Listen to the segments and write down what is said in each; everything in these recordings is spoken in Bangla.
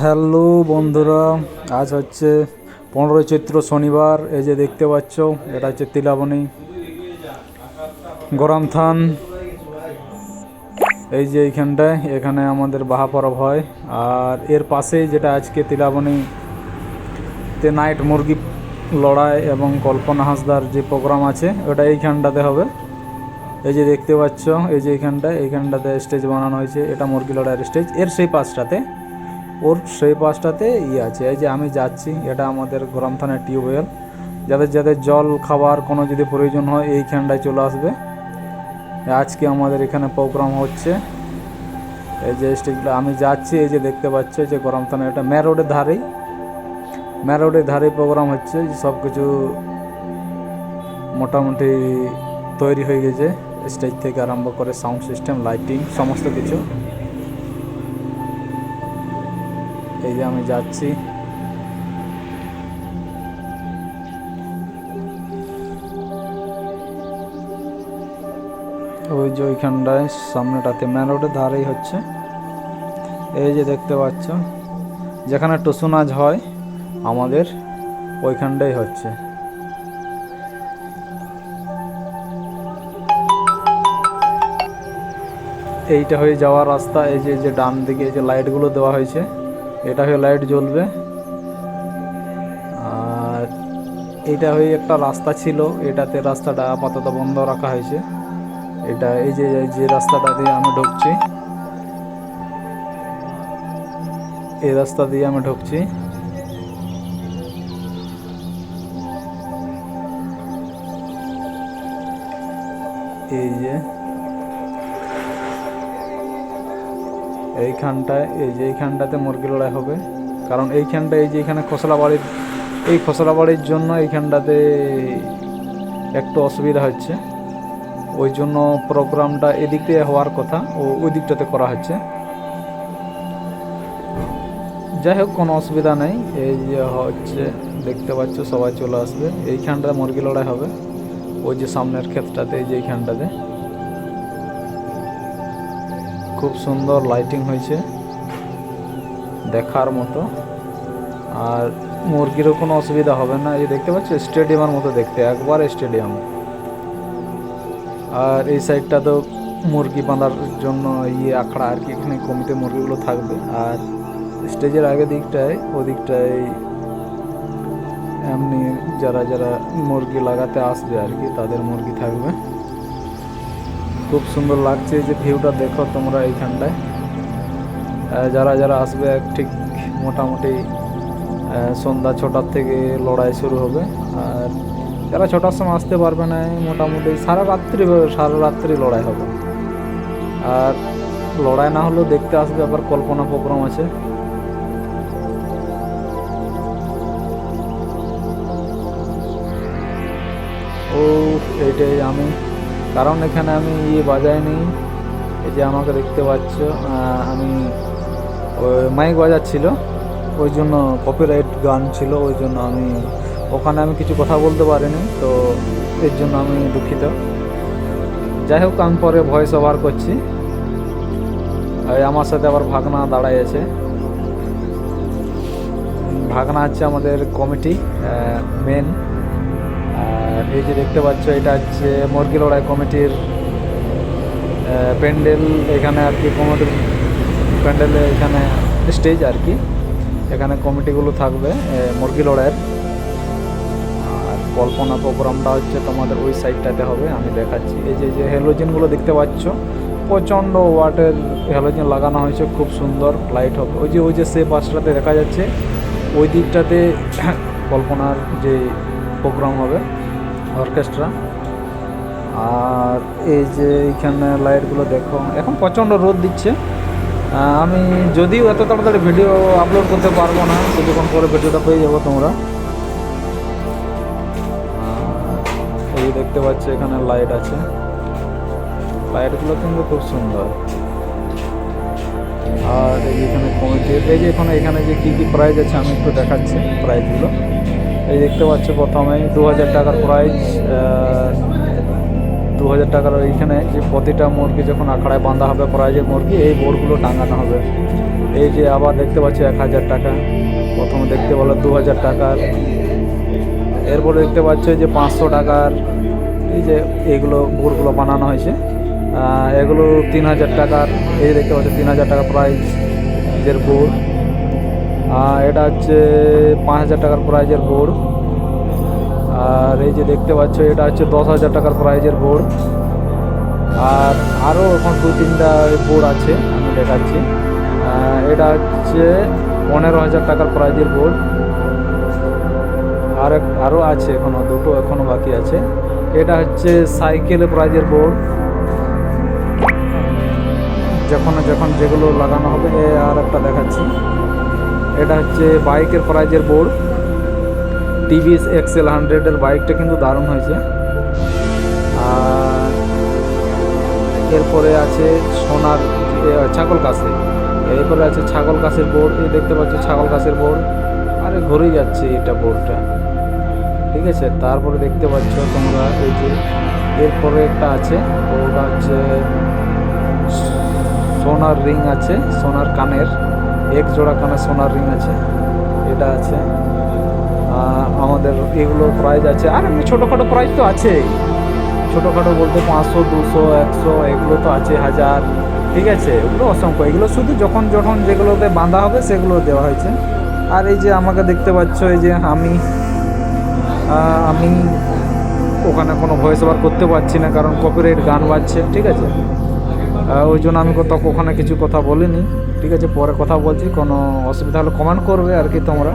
হ্যালো বন্ধুরা, আজ হচ্ছে পনেরোই চৈত্র শনিবার, এই যে দেখতে পাচ্ছ, এটা হচ্ছে তিলাবনি গরম থান এই যে এইখানটায়, এখানে আমাদের বাহা পরব হয়। আর এর পাশেই যেটা আজকে তিলাবনি, তে নাইট মুরগি লড়াই এবং কল্পনা হাসদার যে প্রোগ্রাম আছে, ওটা এইখানটাতে হবে। এই যে দেখতে পাচ্ছ, এই যে এইখানটায়, এইখানটাতে স্টেজ বানানো হয়েছে, এটা মুরগি লড়াইয়ের স্টেজের সেই পাশটাতে ওর সেই পাশটাতে ইয়ে আছে। এই যে আমি যাচ্ছি, এটা আমাদের গরম টিউবওয়েল। যাদের যাদের জল, খাবার কোনো যদি প্রয়োজন হয় এইখানটায় চলে আসবে। আজকে আমাদের এখানে প্রোগ্রাম হচ্ছে। এই যে স্টেজগুলো আমি যাচ্ছি, এই যে দেখতে পাচ্ছ যে গরম থানা এটা মে রোডের ধারেই। মে রোডের ধারেই প্রোগ্রাম হচ্ছে সব কিছু মোটামুটি তৈরি হয়ে গেছে। স্টেজ থেকে আরম্ভ করে সাউন্ড সিস্টেম, লাইটিং, সমস্ত কিছু। এই যে আমি যাচ্ছি। ওই যে ওইখানটায়, সামনেটাতে মেন রোডের ধারেই হচ্ছে। এই যে দেখতে পাচ্ছ, যেখানে টুসু নাচ হয়, আমাদের ওইখানটাই হচ্ছে। এইটা হয়ে যাওয়ার রাস্তা, এই যে যে ডান দিকে, এই যে লাইটগুলো দেওয়া হয়েছে। এটা হয়ে লাইট জ্বলবে। আর এটা হয়ে একটা রাস্তা ছিল, এটাতে রাস্তাটা আপাতত বন্ধ রাখা হয়েছে। এটা এই যে যে রাস্তাটা দিয়ে আমি ঢুকছি, এই রাস্তা দিয়ে আমি ঢুকছি। এই যে এইখানটায়, এই যে এইখানটাতে মুরগি লড়াই হবে। কারণ এইখানটা এই যে এখানে খসলা বাড়ির এই খসলা বাড়ির জন্য এইখানটাতে একটু অসুবিধা হচ্ছে। ওই জন্য প্রোগ্রামটা এদিক দিয়ে হওয়ার কথা, ও ওই দিকটাতে করা হচ্ছে। যাই হোক, কোনো অসুবিধা নেই। এই যে হচ্ছে, দেখতে পাচ্ছ, সবাই চলে আসবে। এইখানটাতে মুরগি লড়াই হবে। ওই যে সামনের ক্ষেতটাতে, এই যে এইখানটাতে। খুব সুন্দর লাইটিং হয়েছে। দেখার মতো। আর মুরগিরও কোনো অসুবিধা হবে না। এই দেখতে পাচ্ছ স্টেডিয়ামের মতো দেখতে, একবার স্টেডিয়াম আর এই সাইডটা তো মুরগি বাঁধার জন্য ইয়ে আখড়া আর কি, এখানে কমিতে মুরগিগুলো থাকবে। আর স্টেজের আগে দিকটায়, ওদিকটায় এমনি যারা যারা মুরগি লাগাতে আসবে আর কি, তাদের মুরগি থাকবে। খুব সুন্দর লাগছে যে ভিউটা, দেখো তোমরা এইখানটায়। যারা যারা আসবে, ঠিক মোটামুটি সন্ধ্যা ছটার থেকে লড়াই শুরু হবে। আর যারা ছটার সময় আসতে পারবে না, মোটামুটি সারা রাত্রি সারা রাত্রি লড়াই হবে। আর লড়াই না হলেও দেখতে আসবে, আবার কল্পনা প্রোগ্রাম আছে। ও এইটাই আমি। কারণ এখানে আমি ইয়ে বাজাইনি এই যে আমাকে দেখতে পাচ্ছ আমি মাইক বাজাচ্ছিল। ওই জন্য কপিরাইট গান ছিল, ওই জন্য আমি, ওখানে আমি কিছু কথা বলতে পারিনি, তো এর জন্য আমি দুঃখিত। যাই হোক, আমি পরে ভয়েস ওভার করছি। আমার সাথে আবার ভাগনা দাঁড়াই আছে। ভাগনা হচ্ছে আমাদের কমিটি মেন এই যে দেখতে পাচ্ছ, এটা হচ্ছে মুরগি লড়াই কমিটির প্যান্ডেল। এখানে আর কি কমিটির প্যান্ডেলে এখানে স্টেজ আর কি। এখানে কমিটিগুলো থাকবে মুরগি লড়াইয়ের। আর কল্পনা প্রোগ্রামটা হচ্ছে তোমাদের ওই সাইডটাতে হবে, আমি দেখাচ্ছি। এই যে যে হ্যালোজেনগুলো দেখতে পাচ্ছ, প্রচণ্ড ওয়াটের হ্যালোজেন লাগানো হয়েছে, খুব সুন্দর লাইট হবে। ওই যে ওই যে সে পাশটাতে দেখা যাচ্ছে, ওই দিকটাতে কল্পনার যে প্রোগ্রাম হবে অর্কেস্ট্রা। আর এই যে এইখানে লাইটগুলো দেখো, এখন প্রচণ্ড রোদ দিচ্ছে। আমি যদিও এত তাড়াতাড়ি ভিডিও আপলোড করতে পারব না, কিছুক্ষণ পরে ভিডিওটা পেয়ে যাব তোমরা। এই দেখতে পাচ্ছ এখানে লাইট আছে। লাইটগুলো কিন্তু খুব সুন্দর। আর এখানে কমিটি, এই যে এখানে এখানে যে কী কী প্রাইজ আছে আমি একটু দেখাচ্ছি প্রাইজগুলো এই দেখতে পাচ্ছ প্রথমে দু হাজার টাকার প্রাইজ দু হাজার টাকার এইখানে যে প্রতিটা মুরগি যখন আখড়ায় বাঁধা হবে প্রাইজের মুরগি, এই বোর্ডগুলো টাঙানো হবে। এই যে আবার দেখতে পাচ্ছি এক হাজার টাকা। প্রথমে দেখতে বলো দু হাজার টাকার। এরপরে দেখতে পাচ্ছ যে পাঁচশো টাকার এই যে এগুলো বোর্ডগুলো বানানো হয়েছে। এগুলো তিন হাজার টাকার, এই দেখতে পাচ্ছ তিন হাজার টাকা প্রাইজের বোর্ড আর এটা হচ্ছে পাঁচ হাজার টাকার প্রাইজের বোর্ড আর এই যে দেখতে পাচ্ছ, এটা হচ্ছে দশ হাজার টাকার প্রাইজের বোর্ড আর আরও এখন দু তিনটা বোর্ড আছে, আমি দেখাচ্ছি। এটা হচ্ছে পনেরো হাজার টাকার প্রাইজের বোর্ড আর আরও আছে এখনও, দুটো এখনও বাকি আছে। এটা হচ্ছে সাইকেলের প্রাইজের বোর্ড যখন যখন যেগুলো লাগানো হবে আর একটা দেখাচ্ছি। এটা হচ্ছে বাইকের প্রাইজের বোর্ড। টিভিএস এক্সেল হান্ড্রেডের বাইকটা কিন্তু দারুণ হয়েছে। আর এরপরে আছে সোনার ছাগল কাশে এরপরে আছে ছাগল কাশের বোর্ড। এই দেখতে পাচ্ছ ছাগল কাশের বোর্ড। আরে ঘুরেই যাচ্ছে এটা বোর্ডটা। ঠিক আছে? তারপরে দেখতে পাচ্ছ তোমরা এই যে এরপরে একটা আছে। ওটা হচ্ছে সোনার রিং আছে, সোনার কানের। এক জোড়া কানের সোনার রিং আছে, এটা আছে। আমাদের এগুলো প্রাইজ আছে। আর এমনি ছোটোখাটো প্রাইজ তো আছেই ছোটোখাটো বলতে পাঁচশো, দুশো, একশো, এগুলো তো আছে, হাজার। ঠিক আছে? এগুলো অসংখ্য। এগুলো শুধু যখন যখন যেগুলোতে বাঁধা হবে, সেগুলো দেওয়া হয়েছে। আর এই যে আমাকে দেখতে পাচ্ছ, এই যে আমি আমি ওখানে কোনো ভয়েস ওভার করতে পারছি না, কারণ কপিরাইট গান বাজছে। ঠিক আছে? ওই জন্য আমি কোথাও ওখানে কিছু কথা বলিনি। ঠিক আছে, পরে কথা বলছি, কোনো অসুবিধা হলে কমেন্ট করবে আর কি তোমরা।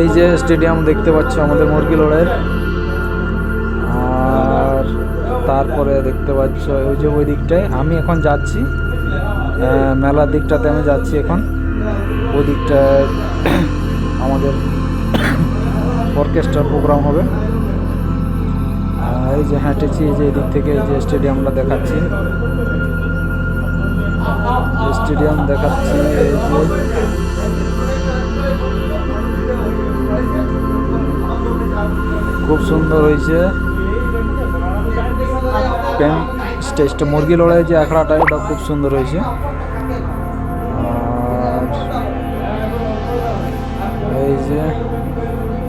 এই যে স্টেডিয়াম দেখতে পাচ্ছ আমাদের মুরগি লড়াইয়ের। আর তারপরে দেখতে পাচ্ছ ওই যে ওই দিকটায়, আমি এখন যাচ্ছি। মেলার দিকটাতে আমি যাচ্ছি এখন। ওই দিকটায় আমাদের অর্কেস্ট্রার প্রোগ্রাম হবে। এই যে হাঁটেছি, এই যে এদিক থেকে এই যে স্টেডিয়ামটা দেখাচ্ছি। স্টেডিয়াম দেখাচ্ছি এই খুব সুন্দর হয়েছে। স্টেজটা মুরগি লড়াই যে আখড়াটা এটা খুব সুন্দর হয়েছে। আর এই যে,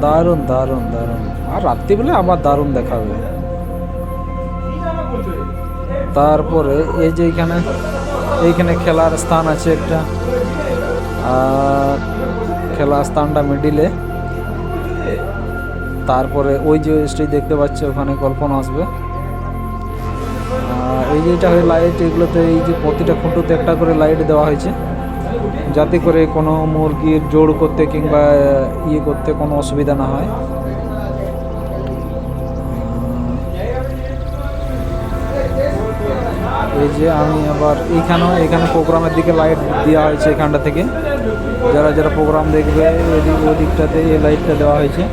দারুণ দারুণ দারুণ। আর রাত্রি রাত্রিবেলা আবার দারুণ দেখাবে। তারপরে এই যে এইখানে এইখানে খেলার স্থান আছে একটা। আর খেলার স্থানটা মিডিলে তারপরে ওই যে স্টেজ দেখতে পাচ্ছ, ওখানে কল্পনা আসবে। এই যে এটা হয় লাইট এগুলোতে এই যে প্রতিটা খুঁটোতে একটা করে লাইট দেওয়া হয়েছে। যাতে করে কোনো মুরগির জোর করতে কিংবা ইয়ে করতে কোনো অসুবিধা না হয়। এই যে আমি আবার এইখানেও এখানে প্রোগ্রামের দিকে লাইট দেওয়া হয়েছে এখানটা থেকে। যারা যারা প্রোগ্রাম দেখবে ওই ওই দিকটাতে এই লাইটটা দেওয়া হয়েছে।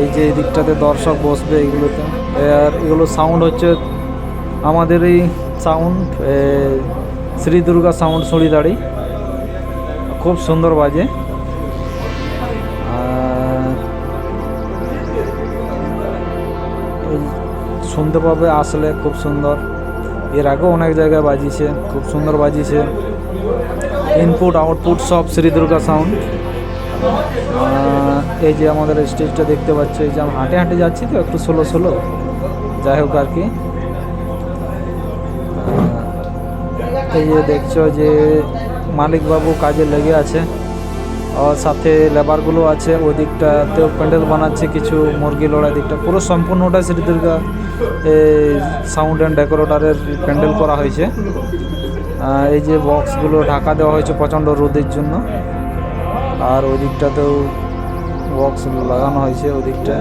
এই যে এই দিকটাতে দর্শক বসবে এগুলোতে। আর এগুলো সাউন্ড হচ্ছে আমাদের এই সাউন্ড শ্রী দুর্গা সাউন্ড সড়িদাড়ি খুব সুন্দর বাজে। শুনতে পাবে আসলে খুব সুন্দর। এর আগেও অনেক জায়গায় বাজিয়েছে, খুব সুন্দর বাজিয়েছে। ইনপুট আউটপুট সব শ্রী দুর্গা সাউন্ড এই যে আমাদের স্টেজটা দেখতে পাচ্ছ, এই যে আমি হাঁটে হাঁটে যাচ্ছি তো, একটু স্লো স্লো যাই হোক আর কি। এই যে দেখছ যে মালিকবাবু কাজে লেগে আছে। সাথে লেবারগুলো আছে ওই দিকটাতেও প্যান্ডেল বানাচ্ছে কিছু মুরগি লড়াই দিকটা। পুরো সম্পূর্ণটা শ্রী দুর্গা সাউন্ড অ্যান্ড ডেকোরেটারের প্যান্ডেল করা হয়েছে। এই যে বক্সগুলো ঢাকা দেওয়া হয়েছে প্রচণ্ড রোদের জন্য। আর ওই দিকটাতেও বক্স লাগানো হয়েছে ওই দিকটা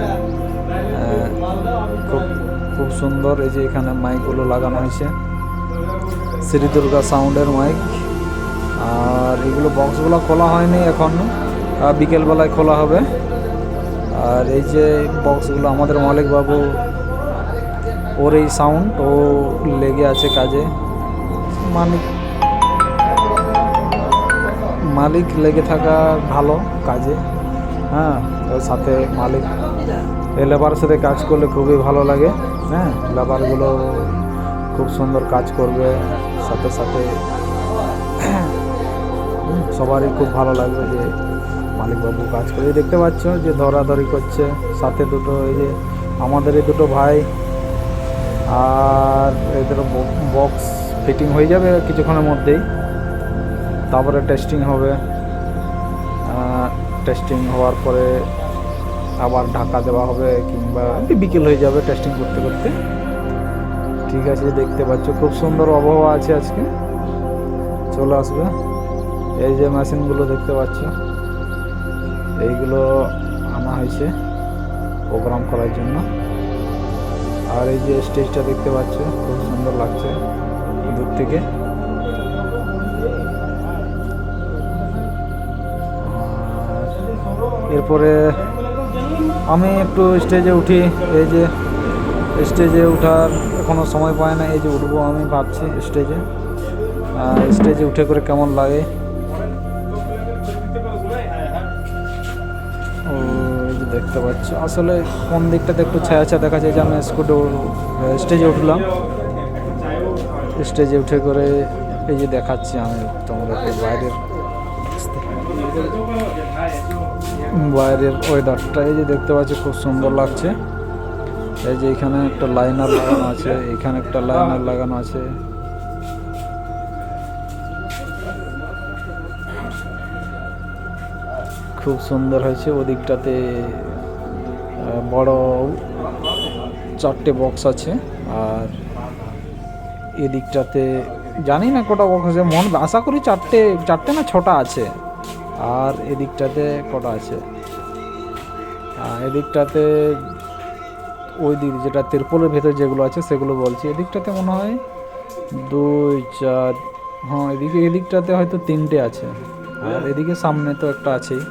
খুব খুব সুন্দর এই যে এখানে মাইকগুলো লাগানো হয়েছে। শ্রী দুর্গা সাউন্ডের মাইক আর এগুলো বক্সগুলো খোলা হয়নি এখন। বিকেলবেলায় খোলা হবে। আর এই যে বক্সগুলো আমাদের মালিক বাবু ওর এই সাউন্ড ও লেগে আছে কাজে। মালিক মালিক লেগে থাকা ভালো কাজে। হ্যাঁ ওর সাথে মালিক এই লেবারের সাথে কাজ করলে খুবই ভালো লাগে। হ্যাঁ লেবারগুলো খুব সুন্দর কাজ করবে। সাথে সাথে সবারই খুব ভালো লাগবে যে মালিকবাবু কাজ করে। দেখতে পাচ্ছ যে ধরাধরি করছে, সাথে দুটো এই যে আমাদের এই দুটো ভাই, আর এদের বক্স ফিটিং হয়ে যাবে কিছুক্ষণের মধ্যেই। তারপরে টেস্টিং হবে। টেস্টিং হওয়ার পরে আবার ঢাকা দেওয়া হবে কিংবা বিকেল হয়ে যাবে টেস্টিং করতে করতে। ঠিক আছে, দেখতে পাচ্ছ খুব সুন্দর আবহাওয়া আছে আজকে। চলে আসবে। এই যে মেশিনগুলো দেখতে পাচ্ছ, এইগুলো আনা হয়েছে প্রোগ্রাম করার জন্য। আর এই যে স্টেজটা দেখতে পাচ্ছ খুব সুন্দর লাগছে দূর থেকে। এরপরে আমি একটু স্টেজে উঠি, এই যে স্টেজে ওঠার এখনও সময় পায় না, এই যে উঠবো আমি ভাবছি স্টেজে। স্টেজে উঠে করে কেমন লাগে? দেখতে পাচ্ছি। আসলে কোন দিকটাতে একটু ছায়া ছায়া দেখা যায়, যে আমি স্কুটে স্টেজে উঠলাম। স্টেজে উঠে করে এই যে দেখাচ্ছি আমি তোমাদেরকে বাইরের বাইরের ওয়েদারটা এই যে দেখতে পাচ্ছি, খুব সুন্দর লাগছে। এই যে এখানে একটা লাইনার লাগানো আছে, এখানে একটা লাইনার লাগানো আছে। খুব সুন্দর হয়েছে। ওদিকটাতে বড় চারটে বক্স আছে। আর এদিকটাতে, জানি না কটা বক্স আছে, মন, আশা করি চারটে চারটে না ছটা আছে। আর এদিকটাতে কটা আছে? এদিকটাতে ওই দিক যেটা তিরপলের ভেতর যেগুলো আছে, সেগুলো বলছি। এদিকটাতে মনে হয় দুই, চার হ্যাঁ এদিকে, এদিকটাতে হয়তো তিনটে আছে। আর এদিকে সামনে তো একটা আছেই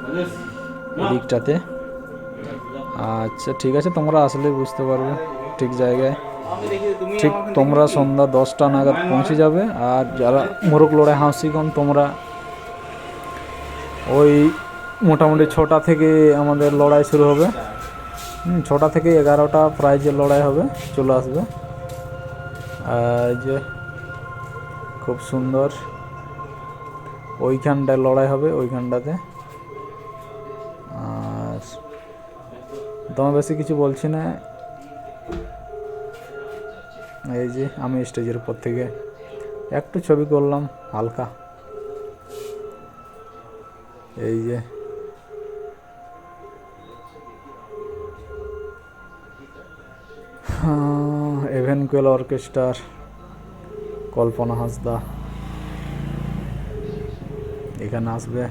এদিকটাতে আচ্ছা ঠিক আছে, তোমরা আসলে বুঝতে পারবে ঠিক জায়গায়। ঠিক তোমরা সন্ধ্যা দশটা নাগাদ পৌঁছে যাবে, আর যারা মোরগ লড়াই হাসিগণ তোমরা ওই মোটামুটি ছটা থেকে আমাদের লড়াই শুরু হবে। ছটা থেকে এগারোটা প্রাইজের লড়াই হবে, চলে আসবে। আর যে খুব সুন্দর ওইখানটায় লড়াই হবে, ওইখানটাতে। আর তোমার বেশি কিছু বলছি না? এই যে, আমি স্টেজের উপর থেকে একটু ছবি করলাম, হালকা। এই যে। এভেনকুয়েল অর্কেস্ট্রার কল্পনা হাসদা। এখানে আসবে।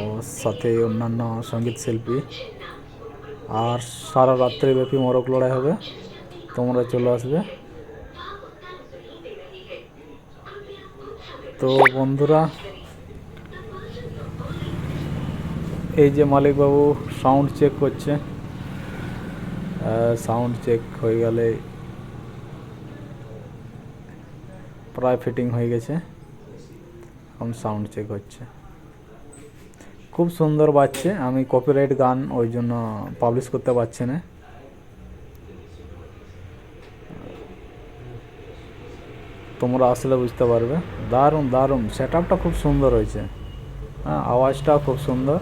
ও সাথে অন্যান্য সংগীত শিল্পী। আর সারা রাত্রি ব্যাপী মোরগ লড়াই হবে। তোমরা চলে আসবে। তো বন্ধুরা, এই যে মালিকবাবু সাউন্ড চেক করছে। সাউন্ড চেক হয়ে গেলে প্রায় ফিটিং হয়ে গেছে। এখন সাউন্ড চেক হচ্ছে। খুব সুন্দর বাজছে, আমি কপিরাইট গান ওই জন্য পাবলিশ করতে পারছি না। তোমরা আসলে বুঝতে পারবে। দারুণ দারুণ সেট আপটা খুব সুন্দর হয়েছে। হ্যাঁ আওয়াজটাও খুব সুন্দর।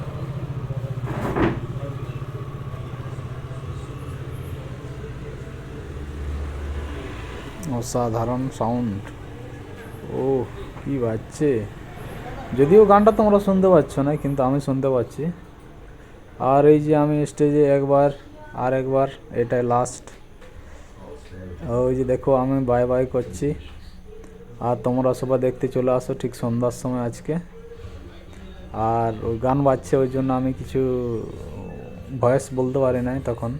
অসাধারণ সাউন্ড ও কি বাজছে। যদিও গানটা তোমরা শুনতে পাচ্ছ না, কিন্তু আমি শুনতে পাচ্ছি। আর এই যে আমি স্টেজে একবার, আর একবার, এটাই লাস্ট ওই যে দেখো, আমি বাই বাই করছি। আর তোমরা সবাই দেখতে চলে আসো ঠিক সন্ধ্যার সময় আজকে। আর ওই গান বাজছে, ওই জন্য আমি কিছু ভয়েস বলতে পারি নাই তখন।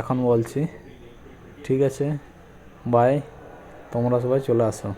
এখন বলছি। ঠিক আছে বাই তোমরা সবাই চলে আসো।